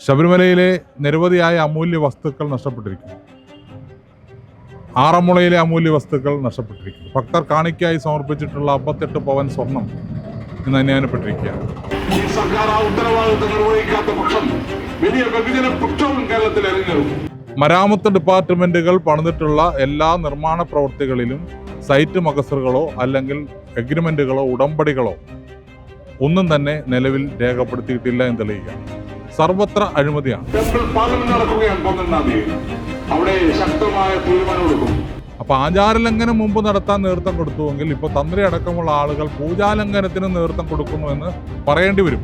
ശബരിമലയിലെ നിരവധിയായ അമൂല്യ വസ്തുക്കൾ നഷ്ടപ്പെട്ടിരിക്കുന്നു. ആറന്മുളയിലെ അമൂല്യ വസ്തുക്കൾ നഷ്ടപ്പെട്ടിരിക്കുന്നു. ഭക്തർ കാണിക്കായി സമർപ്പിച്ചിട്ടുള്ള അമ്പത്തെട്ട് പവൻ സ്വർണം ഇന്ന് അന്യാനപ്പെട്ടിരിക്കുകയാണ് ഈ സർക്കാർ ആ ഉത്തരവാദിത്തം നിർവഹിക്കാത്ത പക്ഷം വലിയ വിഭജന പ്രക്ഷോഭം കേരളത്തിൽ ഇറങ്ങും മരാമത്ത് ഡിപ്പാർട്ട്മെന്റുകൾ പണിതിട്ടുള്ള എല്ലാ നിർമ്മാണ പ്രവൃത്തികളിലും സൈറ്റ് മകസറുകളോ അല്ലെങ്കിൽ എഗ്രിമെന്റുകളോ ഉടമ്പടികളോ ഒന്നും തന്നെ നിലവിൽ രേഖപ്പെടുത്തിയിട്ടില്ല എന്ന് തെളിയിക്കുകയാണ് സർവത്ര അഴിമതിയാണ്. അവിടെ ശക്തമായ അപ്പൊ ആചാരലംഘനം മുമ്പ് നടത്താൻ നേതൃത്വം കൊടുത്തുവെങ്കിൽ ഇപ്പൊ തന്ത്രി അടക്കമുള്ള ആളുകൾ പൂജാലംഘനത്തിന് നേതൃത്വം കൊടുക്കുന്നു എന്ന് പറയേണ്ടി വരും.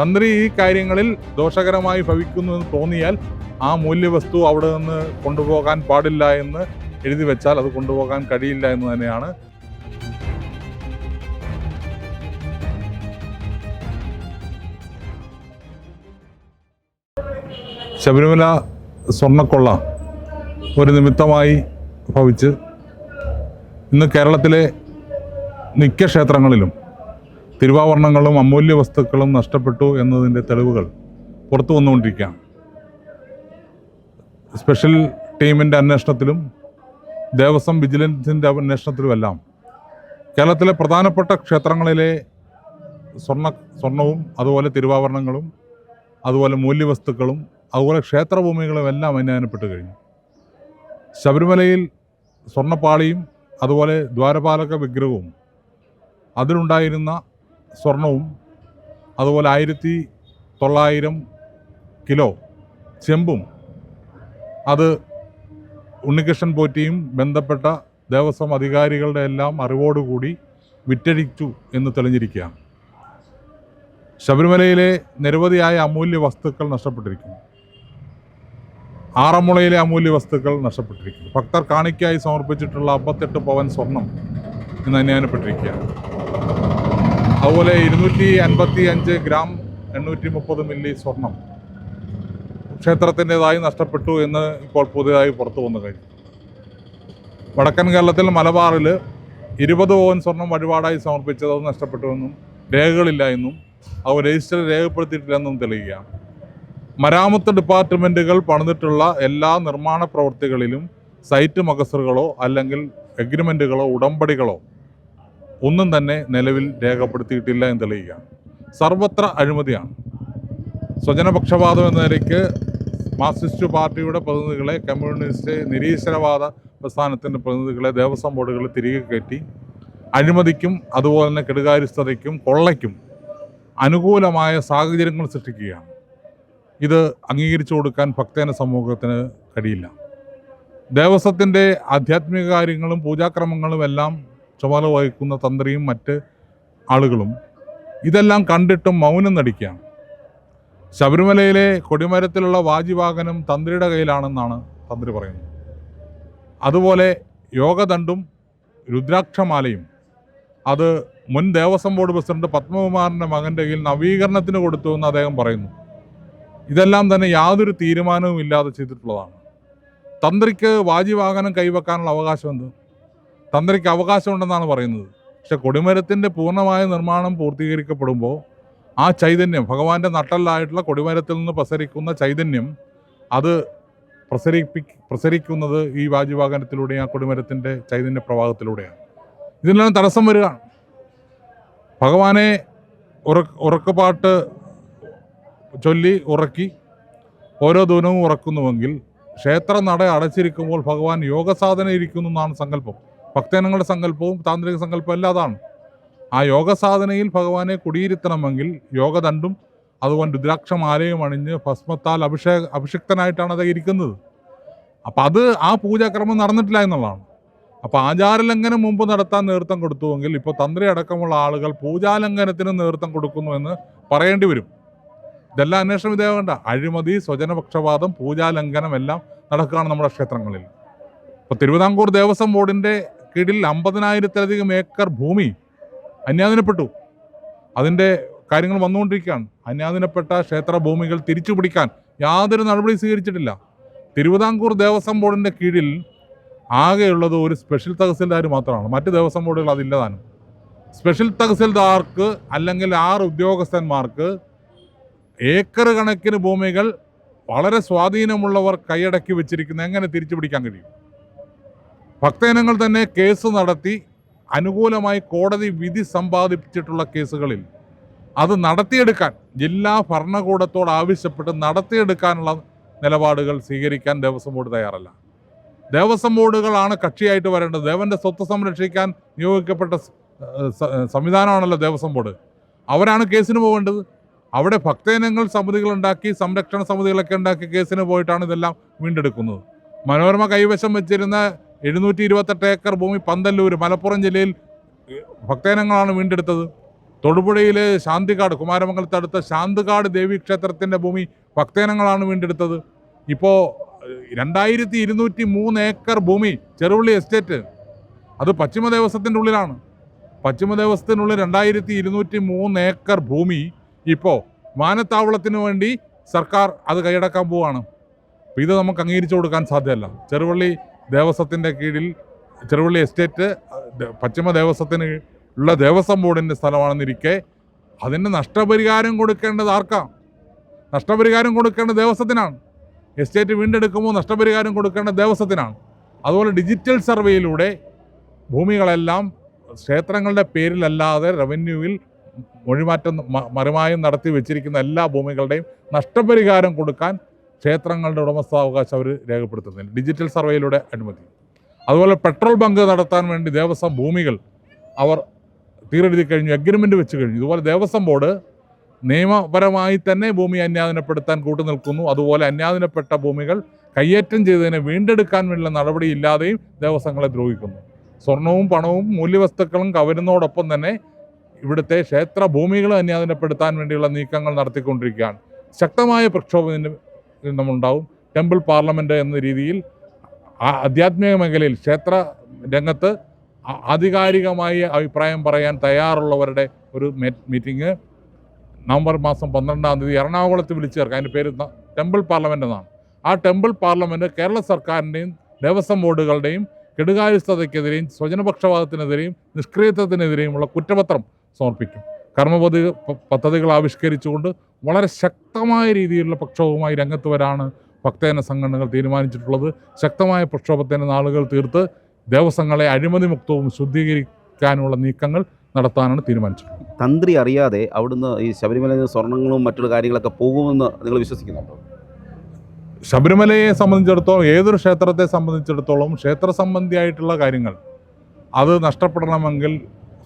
തന്ത്രി ഈ കാര്യങ്ങളിൽ ദോഷകരമായി ഭവിക്കുന്നു എന്ന് തോന്നിയാൽ ആ മൂല്യവസ്തു അവിടെ നിന്ന് കൊണ്ടുപോകാൻ പാടില്ല എന്ന് എഴുതി വെച്ചാൽ അത് കൊണ്ടുപോകാൻ കഴിയില്ല എന്ന് തന്നെയാണ് ശബരിമല സ്വർണക്കൊള്ള ഒരു നിമിത്തമായി ഭവിച്ച് ഇന്ന് കേരളത്തിലെ മിക്ക ക്ഷേത്രങ്ങളിലും തിരുവാഭരണങ്ങളും അമൂല്യ വസ്തുക്കളും നഷ്ടപ്പെട്ടു എന്നതിന്റെ തെളിവുകൾ പുറത്തു വന്നുകൊണ്ടിരിക്കുകയാണ്. സ്പെഷ്യൽ ടീമിന്റെ അന്വേഷണത്തിലും ദേവസ്വം വിജിലൻസിന്റെ അന്വേഷണത്തിലുമെല്ലാം കേരളത്തിലെ പ്രധാനപ്പെട്ട ക്ഷേത്രങ്ങളിലെ സ്വർണ സ്വർണവും അതുപോലെ തിരുവാഭരണങ്ങളും അതുപോലെ മൂല്യവസ്തുക്കളും അതുപോലെ ക്ഷേത്രഭൂമികളും എല്ലാം അന്യാനപ്പെട്ട് കഴിഞ്ഞു. ശബരിമലയിൽ സ്വർണപ്പാളിയും അതുപോലെ ദ്വാരപാലക വിഗ്രഹവും അതിലുണ്ടായിരുന്ന സ്വർണവും അതുപോലെ ആയിരത്തി തൊള്ളായിരം കിലോ ചെമ്പും അത് ഉണ്ണികൃഷ്ണൻ പോറ്റിയും ബന്ധപ്പെട്ട ദേവസ്വം അധികാരികളുടെ എല്ലാം അറിവോടുകൂടി വിറ്റഴിച്ചു എന്ന് തെളിഞ്ഞിരിക്കുകയാണ്. ശബരിമലയിലെ നിരവധിയായ അമൂല്യ വസ്തുക്കൾ നഷ്ടപ്പെട്ടിരിക്കുന്നു. ആറന്മുളയിലെ അമൂല്യ വസ്തുക്കൾ നഷ്ടപ്പെട്ടിരിക്കുന്നു. ഭക്തർ കാണിക്കായി സമർപ്പിച്ചിട്ടുള്ള അമ്പത്തെട്ട് പവൻ സ്വർണം ഇന്ന് അനുയാനപ്പെട്ടിരിക്കുകയാണ് അതുപോലെ ഇരുന്നൂറ്റി അൻപത്തി അഞ്ച് ഗ്രാം എണ്ണൂറ്റി മുപ്പത് മില്ലി സ്വർണം ക്ഷേത്രത്തിന്റെതായി നഷ്ടപ്പെട്ടു എന്ന് ഇപ്പോൾ പുതിയതായി പുറത്തു വന്നു കഴിഞ്ഞു. വടക്കൻ കേരളത്തിൽ മലബാറിൽ ഇരുപത് പവൻ സ്വർണം വഴിപാടായി സമർപ്പിച്ചത് അത് നഷ്ടപ്പെട്ടുവെന്നും രേഖകളില്ല എന്നും അവ രജിസ്റ്റർ രേഖപ്പെടുത്തിയിട്ടില്ലെന്നും തെളിയുകയാണ്. മരാമത്ത് ഡിപ്പാർട്ട്മെന്റുകൾ പണിതിട്ടുള്ള എല്ലാ നിർമ്മാണ പ്രവൃത്തികളിലും സൈറ്റ് മകസറുകളോ അല്ലെങ്കിൽ എഗ്രിമെന്റുകളോ ഉടമ്പടികളോ ഒന്നും തന്നെ നിലവിൽ രേഖപ്പെടുത്തിയിട്ടില്ല എന്ന് തെളിയുകയാണ് സർവത്ര അഴിമതിയാണ്. സ്വജനപക്ഷപാതം എന്ന നിലയ്ക്ക് മാർക്സിസ്റ്റ് പാർട്ടിയുടെ പ്രതിനിധികളെ കമ്മ്യൂണിസ്റ്റ് നിരീശ്വരവാദ പ്രസ്ഥാനത്തിന്റെ പ്രതിനിധികളെ ദേവസ്വം ബോർഡുകൾ തിരികെ കയറ്റി അഴിമതിക്കും അതുപോലെ തന്നെ കെടുകാര്യസ്ഥതയ്ക്കും കൊള്ളയ്ക്കും അനുകൂലമായ സാഹചര്യങ്ങൾ സൃഷ്ടിക്കുകയാണ്. ഇത് അംഗീകരിച്ചു കൊടുക്കാൻ ഭക്തജന സമൂഹത്തിന് കഴിയില്ല. ദേവസ്വത്തിന്റെ ആധ്യാത്മിക കാര്യങ്ങളും പൂജാക്രമങ്ങളും എല്ലാം ചുമതല വഹിക്കുന്ന തന്ത്രിയും മറ്റ് ആളുകളും ഇതെല്ലാം കണ്ടിട്ടും മൗനം നടിക്കുകയാണ്. ശബരിമലയിലെ കൊടിമരത്തിലുള്ള വാജിവാഹനം തന്ത്രിയുടെ കയ്യിലാണെന്നാണ് തന്ത്രി പറയുന്നത്. അതുപോലെ യോഗദണ്ഡും രുദ്രാക്ഷമാലയും അത് മുൻ ദേവസ്വം ബോർഡ് പ്രസിഡന്റ് പത്മകുമാറിന്റെ മകന്റെ കയ്യിൽ നവീകരണത്തിന് കൊടുത്തു എന്ന് അദ്ദേഹം പറയുന്നു. ഇതെല്ലാം തന്നെ യാതൊരു തീരുമാനവും ഇല്ലാതെ ചെയ്തിട്ടുള്ളതാണ്. തന്ത്രിക്ക് വാജിവാഹനം കൈവെക്കാനുള്ള അവകാശം എന്ത്? തന്ത്രിക്ക് അവകാശമുണ്ടെന്നാണ് പറയുന്നത്. പക്ഷെ കൊടിമരത്തിന്റെ പൂർണമായ നിർമ്മാണം പൂർത്തീകരിക്കപ്പെടുമ്പോൾ ആ ചൈതന്യം ഭഗവാന്റെ നട്ടല്ലായിട്ടുള്ള കൊടിമരത്തിൽ നിന്ന് പ്രസരിക്കുന്ന ചൈതന്യം അത് പ്രസരിപ്പി പ്രസരിക്കുന്നത് ഈ വാജിവാഹനത്തിലൂടെ ആ കൊടിമരത്തിന്റെ ചൈതന്യ പ്രവാഹത്തിലൂടെയാണ്. ഇതിനെല്ലാം തടസ്സം വരികയാണ്. ഭഗവാനെ ഉറ ഉറക്കപ്പാട്ട് ചൊല്ലി ഉറക്കി ഓരോ ദിനവും ഉറക്കുന്നുവെങ്കിൽ ക്ഷേത്ര നട അടച്ചിരിക്കുമ്പോൾ ഭഗവാൻ യോഗസാധന ഇരിക്കുന്നു എന്നാണ് സങ്കല്പം. ഭക്തജനങ്ങളുടെ സങ്കല്പവും താന്ത്രിക സങ്കല്പവും എല്ലാം അതാണ്. ആ യോഗസാധനയിൽ ഭഗവാനെ കുടിയിരുത്തണമെങ്കിൽ യോഗദണ്ഡും അതുപോലെ രുദ്രാക്ഷമാലയും അണിഞ്ഞ് ഭസ്മത്താൽ അഭിഷേക അഭിഷിക്തനായിട്ടാണ് അത് ഇരിക്കുന്നത്. അപ്പം അത് ആ പൂജാക്രമം നടന്നിട്ടില്ല എന്നുള്ളതാണ്. അപ്പോൾ ആചാരലംഘനം മുമ്പ് നടത്താൻ നേതൃത്വം കൊടുത്തുവെങ്കിൽ ഇപ്പോൾ തന്ത്രി അടക്കമുള്ള ആളുകൾ പൂജാലംഘനത്തിന് നേതൃത്വം കൊടുക്കുന്നു എന്ന് പറയേണ്ടി വരും. ഇതെല്ലാം അന്വേഷണ വേണ്ട അഴിമതി സ്വജനപക്ഷപാതം പൂജാലംഘനം എല്ലാം നടക്കുകയാണ് നമ്മുടെ ക്ഷേത്രങ്ങളിൽ. ഇപ്പോൾ തിരുവിതാംകൂർ ദേവസ്വം ബോർഡിന്റെ കീഴിൽ അമ്പതിനായിരത്തിലധികം ഏക്കർ ഭൂമി അന്യാധീനപ്പെട്ടു. അതിന്റെ കാര്യങ്ങൾ വന്നുകൊണ്ടിരിക്കുകയാണ്. അന്യാധീനപ്പെട്ട ക്ഷേത്ര ഭൂമികൾ തിരിച്ചു പിടിക്കാൻ യാതൊരു നടപടി സ്വീകരിച്ചിട്ടില്ല. തിരുവിതാംകൂർ ദേവസ്വം ബോർഡിന്റെ കീഴിൽ ആകെയുള്ളത് ഒരു സ്പെഷ്യൽ തഹസിൽദാർ മാത്രമാണ്. മറ്റ് ദേവസ്വം ബോർഡുകൾ അതില്ലതാനും സ്പെഷ്യൽ തഹസിൽദാർക്ക് അല്ലെങ്കിൽ ആറ് ഉദ്യോഗസ്ഥന്മാർക്ക് ഏക്കർ കണക്കിന് ഭൂമികൾ വളരെ സ്വാധീനമുള്ളവർ കൈയടക്കി വെച്ചിരിക്കുന്ന. എങ്ങനെ തിരിച്ചു പിടിക്കാൻ കഴിയും? ഭക്തജനങ്ങൾ തന്നെ കേസ് നടത്തി അനുകൂലമായി കോടതി വിധി സമ്പാദിച്ചിട്ടുള്ള കേസുകളിൽ അത് നടത്തിയെടുക്കാൻ ജില്ലാ ഭരണകൂടത്തോട് ആവശ്യപ്പെട്ട് നടത്തിയെടുക്കാനുള്ള നിലപാടുകൾ സ്വീകരിക്കാൻ ദേവസ്വം ബോർഡ് തയ്യാറല്ല. ദേവസ്വം ബോർഡുകളാണ് കക്ഷിയായിട്ട് വരേണ്ടത്. ദേവന്റെ സ്വത്ത് സംരക്ഷിക്കാൻ നിയോഗിക്കപ്പെട്ട സംവിധാനമാണല്ലോ ദേവസ്വം ബോർഡ്. അവരാണ് കേസിന് പോകേണ്ടത് അവിടെ ഭക്തജനങ്ങൾ സമിതികൾ ഉണ്ടാക്കി സംരക്ഷണ സമിതികളൊക്കെ ഉണ്ടാക്കി കേസിന് പോയിട്ടാണ് ഇതെല്ലാം വീണ്ടെടുക്കുന്നത്. മനോരമ കൈവശം വെച്ചിരുന്ന എഴുന്നൂറ്റി ഇരുപത്തെട്ട് ഏക്കർ ഭൂമി പന്തല്ലൂർ മലപ്പുറം ജില്ലയിൽ ഭക്തജനങ്ങളാണ് വീണ്ടെടുത്തത്. തൊടുപുഴയിലെ ശാന്തികാട് കുമാരമംഗലത്തടുത്ത ശാന്തികാട് ദേവീ ക്ഷേത്രത്തിന്റെ ഭൂമി ഭക്തജനങ്ങളാണ് വീണ്ടെടുത്തത്. ഇപ്പോൾ രണ്ടായിരത്തി ഇരുന്നൂറ്റി മൂന്ന് ഏക്കർ ഭൂമി ചെറുവള്ളി എസ്റ്റേറ്റ്. അത് പശ്ചിമ ദേവസ്വത്തിന്റെ ഉള്ളിലാണ്. പശ്ചിമ ദേവസ്വത്തിനുള്ളിൽ രണ്ടായിരത്തി ഇരുന്നൂറ്റി മൂന്ന് ഏക്കർ ഭൂമി ഇപ്പോൾ വാനത്താവളത്തിന് വേണ്ടി സർക്കാർ അത് കൈയടക്കാൻ പോവുകയാണ് ഇത് നമുക്ക് അംഗീകരിച്ചു കൊടുക്കാൻ സാധ്യമല്ല. ചെറുവള്ളി ദേവസ്വത്തിന്റെ കീഴിൽ ചെറുവള്ളി എസ്റ്റേറ്റ് പശ്ചിമ ദേവസ്വത്തിന് ഉള്ള ദേവസ്വം ബോർഡിന്റെ സ്ഥലമാണെന്നിരിക്കെ അതിന് നഷ്ടപരിഹാരം കൊടുക്കേണ്ടത് ആർക്കാണ് നഷ്ടപരിഹാരം കൊടുക്കേണ്ട ദേവസ്വത്തിനാണ്. എസ്റ്റേറ്റ് വീണ്ടെടുക്കുമ്പോൾ നഷ്ടപരിഹാരം കൊടുക്കേണ്ട ദേവസ്വത്തിനാണ്. അതുപോലെ ഡിജിറ്റൽ സർവേയിലൂടെ ഭൂമികളെല്ലാം ക്ഷേത്രങ്ങളുടെ പേരിലല്ലാതെ റവന്യൂവിൽ മൊഴിമാറ്റം മറുമായം നടത്തി വെച്ചിരിക്കുന്ന എല്ലാ ഭൂമികളുടെയും നഷ്ടപരിഹാരം കൊടുക്കാൻ ക്ഷേത്രങ്ങളുടെ ഉടമസ്ഥാവകാശം അവർ രേഖപ്പെടുത്തുന്നില്ല ഡിജിറ്റൽ സർവേയിലൂടെ അനുമതി. അതുപോലെ പെട്രോൾ ബങ്ക് നടത്താൻ വേണ്ടി ദേവസ്വം ഭൂമികൾ അവർ തീരെഴുതി കഴിഞ്ഞു അഗ്രിമെന്റ് വെച്ച് കഴിഞ്ഞു. ഇതുപോലെ ദേവസ്വം ബോർഡ് നിയമപരമായി തന്നെ ഭൂമി അന്യാധീനപ്പെടുത്താൻ കൂട്ടുനിൽക്കുന്നു. അതുപോലെ അന്യാധീനപ്പെട്ട ഭൂമികൾ കയ്യേറ്റം ചെയ്തതിനെ വീണ്ടെടുക്കാൻ വേണ്ടിയുള്ള നടപടിയില്ലാതെയും ദേവസ്വങ്ങളെ ദ്രോഹിക്കുന്നു. സ്വർണവും പണവും മൂല്യവസ്തുക്കളും കവരുന്നതോടൊപ്പം തന്നെ ഇവിടുത്തെ ക്ഷേത്ര ഭൂമികൾ തന്നെ അന്യാധീനപ്പെടുത്താൻ വേണ്ടിയുള്ള നീക്കങ്ങൾ നടത്തിക്കൊണ്ടിരിക്കുകയാണ്. ശക്തമായ പ്രക്ഷോഭത്തിന് നമ്മളുണ്ടാവും ടെമ്പിൾ പാർലമെന്റ് എന്ന രീതിയിൽ ആധ്യാത്മിക മേഖലയിൽ ക്ഷേത്ര രംഗത്ത് ആധികാരികമായി അഭിപ്രായം പറയാൻ തയ്യാറുള്ളവരുടെ ഒരു മീറ്റിംഗ് നവംബർ മാസം പന്ത്രണ്ടാം തീയതി എറണാകുളത്ത് വിളിച്ചു ചേർക്കാം. അതിന്റെ പേര് ടെമ്പിൾ പാർലമെന്റ് എന്നാണ്. ആ ടെമ്പിൾ പാർലമെന്റ് കേരള സർക്കാരിന്റെയും ദേവസ്വം ബോർഡുകളുടെയും കെടുകാര്യസ്ഥതയ്ക്കെതിരെയും സ്വജനപക്ഷപാതത്തിനെതിരെയും നിഷ്ക്രിയത്വത്തിനെതിരെയുമുള്ള കുറ്റപത്രം സമർപ്പിക്കും. കർമ്മപതി പദ്ധതികൾ ആവിഷ്കരിച്ചുകൊണ്ട് വളരെ ശക്തമായ രീതിയിലുള്ള പ്രക്ഷോഭവുമായി രംഗത്ത് വരാണ് ഭക്തജന സംഘടനകൾ തീരുമാനിച്ചിട്ടുള്ളത്. ശക്തമായ പ്രക്ഷോഭത്തിന്റെ നാളുകൾ തീർത്ത് ദേവസ്വങ്ങളെ അഴിമതി മുക്തവും ശുദ്ധീകരിക്കാനുള്ള നീക്കങ്ങൾ നടത്താനാണ് തീരുമാനിച്ചിട്ടുള്ളത്. തന്ത്രി അറിയാതെ അവിടുന്ന് ഈ ശബരിമലയിൽ നിന്ന് സ്വർണങ്ങളും മറ്റുള്ള കാര്യങ്ങളൊക്കെ പോകുമെന്ന് നിങ്ങൾ വിശ്വസിക്കുന്നുണ്ടോ? ശബരിമലയെ സംബന്ധിച്ചിടത്തോളം ഏതൊരു ക്ഷേത്രത്തെ സംബന്ധിച്ചിടത്തോളം ക്ഷേത്ര സംബന്ധിയായിട്ടുള്ള കാര്യങ്ങൾ അത് നഷ്ടപ്പെടണമെങ്കിൽ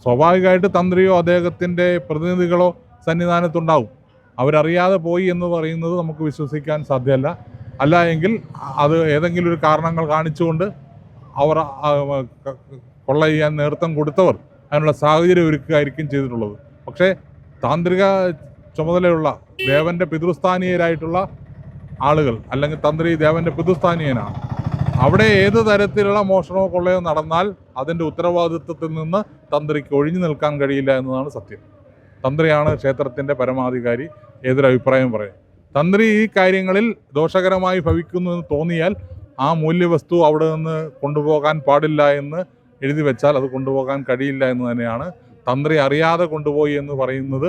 സ്വാഭാവികമായിട്ട് തന്ത്രിയോ അദ്ദേഹത്തിന്റെ പ്രതിനിധികളോ സന്നിധാനത്തുണ്ടാവും. അവരറിയാതെ പോയി എന്ന് പറയുന്നത് നമുക്ക് വിശ്വസിക്കാൻ സാധ്യമല്ല. അല്ല എങ്കിൽ അത് ഏതെങ്കിലും ഒരു കാരണങ്ങൾ കാണിച്ചുകൊണ്ട് അവർ കൊള്ള ചെയ്യാൻ നേതൃത്വം കൊടുത്തവർ അതിനുള്ള സാഹചര്യം ഒരുക്കുകയായിരിക്കും ചെയ്തിട്ടുള്ളത്. പക്ഷേ താന്ത്രിക ചുമതലയുള്ള ദേവന്റെ പിതൃസ്ഥാനീയരായിട്ടുള്ള ആളുകൾ അല്ലെങ്കിൽ തന്ത്രി ദേവന്റെ പിതൃസ്ഥാനീയനാണ് അവിടെ ഏത് തരത്തിലുള്ള മോഷണമോ കൊള്ളയോ നടന്നാൽ അതിന്റെ ഉത്തരവാദിത്വത്തിൽ നിന്ന് തന്ത്രിക്ക് ഒഴിഞ്ഞു നിൽക്കാൻ കഴിയില്ല എന്നതാണ് സത്യം. തന്ത്രിയാണ് ക്ഷേത്രത്തിന്റെ പരമാധികാരി ഏതൊരു അഭിപ്രായം പറയും. തന്ത്രി ഈ കാര്യങ്ങളിൽ ദോഷകരമായി ഭവിക്കുന്നു എന്ന് തോന്നിയാൽ ആ മൂല്യവസ്തു അവിടെ നിന്ന് കൊണ്ടുപോകാൻ പാടില്ല എന്ന് എഴുതി വെച്ചാൽ അത് കൊണ്ടുപോകാൻ കഴിയില്ല എന്ന് തന്നെയാണ് തന്ത്രി അറിയാതെ കൊണ്ടുപോയി എന്ന് പറയുന്നത്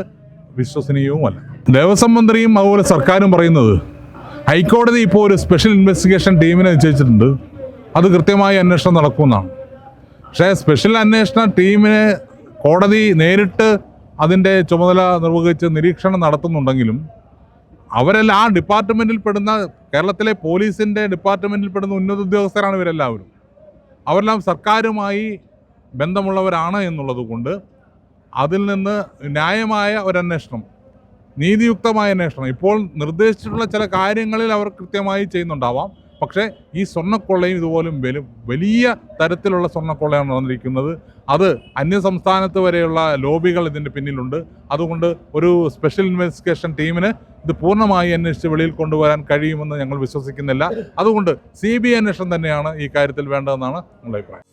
വിശ്വസനീയവുമല്ല. ദേവസ്വം മന്ത്രിയും അതുപോലെ സർക്കാരും പറയുന്നത് ഹൈക്കോടതി ഇപ്പോൾ ഒരു സ്പെഷ്യൽ ഇൻവെസ്റ്റിഗേഷൻ ടീമിനെ നിശ്ചയിച്ചിട്ടുണ്ട്. അത് കൃത്യമായി അന്വേഷണം നടക്കുമെന്നാണ്. പക്ഷേ സ്പെഷ്യൽ അന്വേഷണ ടീമിനെ കോടതി നേരിട്ട് അതിന്റെ ചുമതല നിർവഹിച്ച് നിരീക്ഷണം നടത്തുന്നുണ്ടെങ്കിലും അവരെല്ലാം ആ ഡിപ്പാർട്ട്മെന്റിൽ പെടുന്ന കേരളത്തിലെ പോലീസിന്റെ ഡിപ്പാർട്ട്മെന്റിൽ പെടുന്ന ഉന്നത ഉദ്യോഗസ്ഥരാണ് ഇവരെല്ലാവരും. അവരെല്ലാം സർക്കാരുമായി ബന്ധമുള്ളവരാണ് എന്നുള്ളത് കൊണ്ട് അതിൽ നിന്ന് ന്യായമായ ഒരന്വേഷണം നീതിയുക്തമായ അന്വേഷണം. ഇപ്പോൾ നിർദ്ദേശിച്ചിട്ടുള്ള ചില കാര്യങ്ങളിൽ അവർ കൃത്യമായി ചെയ്യുന്നുണ്ടാവാം. പക്ഷേ ഈ സ്വർണക്കൊള്ളയും ഇതുപോലും വലു വലിയ തരത്തിലുള്ള സ്വർണക്കൊള്ളയാണ് നടന്നിരിക്കുന്നത്. അത് അന്യ സംസ്ഥാനത്ത് വരെയുള്ള ലോബികൾ ഇതിന്റെ പിന്നിലുണ്ട്. അതുകൊണ്ട് ഒരു സ്പെഷ്യൽ ഇൻവെസ്റ്റിഗേഷൻ ടീമിന് ഇത് പൂർണമായി അന്വേഷിച്ച് വെളിയിൽ കൊണ്ടുവരാൻ കഴിയുമെന്ന് ഞങ്ങൾ വിശ്വസിക്കുന്നില്ല. അതുകൊണ്ട് സി ബി അന്വേഷണം തന്നെയാണ് ഈ കാര്യത്തിൽ വേണ്ടതെന്നാണ് ഞങ്ങളുടെ അഭിപ്രായം.